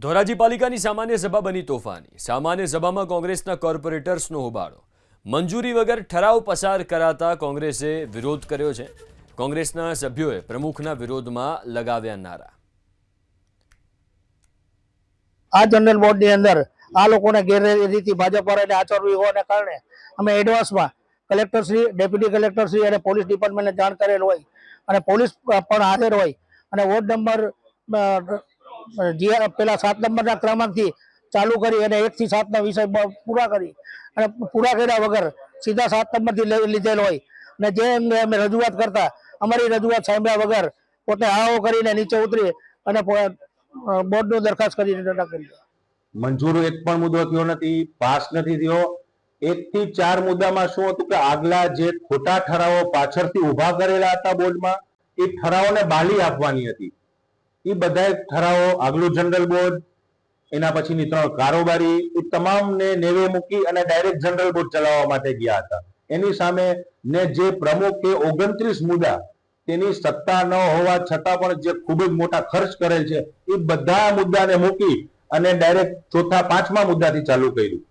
ધોરાજી પાલિકાની સામાન્ય સભા બની તોફાની. સામાન્ય સભામાં કોંગ્રેસના કોર્પોરેટર્સનો હોબાળો. મંજૂરી વગર ઠરાવ પસાર કરાતા કોંગ્રેસે વિરોધ કર્યો છે. કોંગ્રેસના સભ્યોએ પ્રમુખના વિરોધમાં લગાવ્યા નારા. આ જનરલ બોર્ડની અંદર આ લોકોને ગેરરીતિ ભાજપ વાળાને આચરવી હોવાને કારણે અમે એડવાન્સમાં કલેક્ટરશ્રી ડેપ્યુટી કલેક્ટરશ્રી અને પોલીસ ડિપાર્ટમેન્ટને જાણ કરેલ હોય અને પોલીસ પણ હાજર હોય અને વોર્ડ નંબર જે પેલા સાત નંબરના ક્રમાંકથી ચાલુ કરી અને એકથી સાતના વિષય પૂરા કરી અને પૂરા કર્યા વગર સીધા સાત નંબરથી લીધેલ હોય. અને જે અમે રજૂઆત કરતા, અમારી રજૂઆત સાંભળ્યા વગર પોતે આવો કરીને નીચે ઉતરી અને બોર્ડનું દરખાસ્ત કરીને કરી. મંજૂર એક પણ મુદ્દો થયો નથી, પાસ નથી થયો. એક થી ચાર મુદ્દામાં શું હતું કે આગલા જે ખોટા ઠરાવો પાછળથી ઊભા કરેલા હતા બોર્ડમાં, એ ઠરાવોને બાલી આપવાની હતી. એ બધા ઠરાવો, આગલું જનરલ બોર્ડ એના પછીની ત્રણ કારોબારી એ તમામને નેવે મૂકી અને ડાયરેક્ટ જનરલ બોર્ડ ચલાવવા માટે ગયા હતા. એની સામે ને જે પ્રમુખ કે ઓગણત્રીસ મુદ્દા તેની સત્તા ન હોવા છતાં પણ જે ખૂબ જ મોટા ખર્ચ કરેલ છે એ બધા મુદ્દાને મૂકી અને ડાયરેક્ટ ચોથા પાંચમા મુદ્દાથી ચાલુ કર્યું.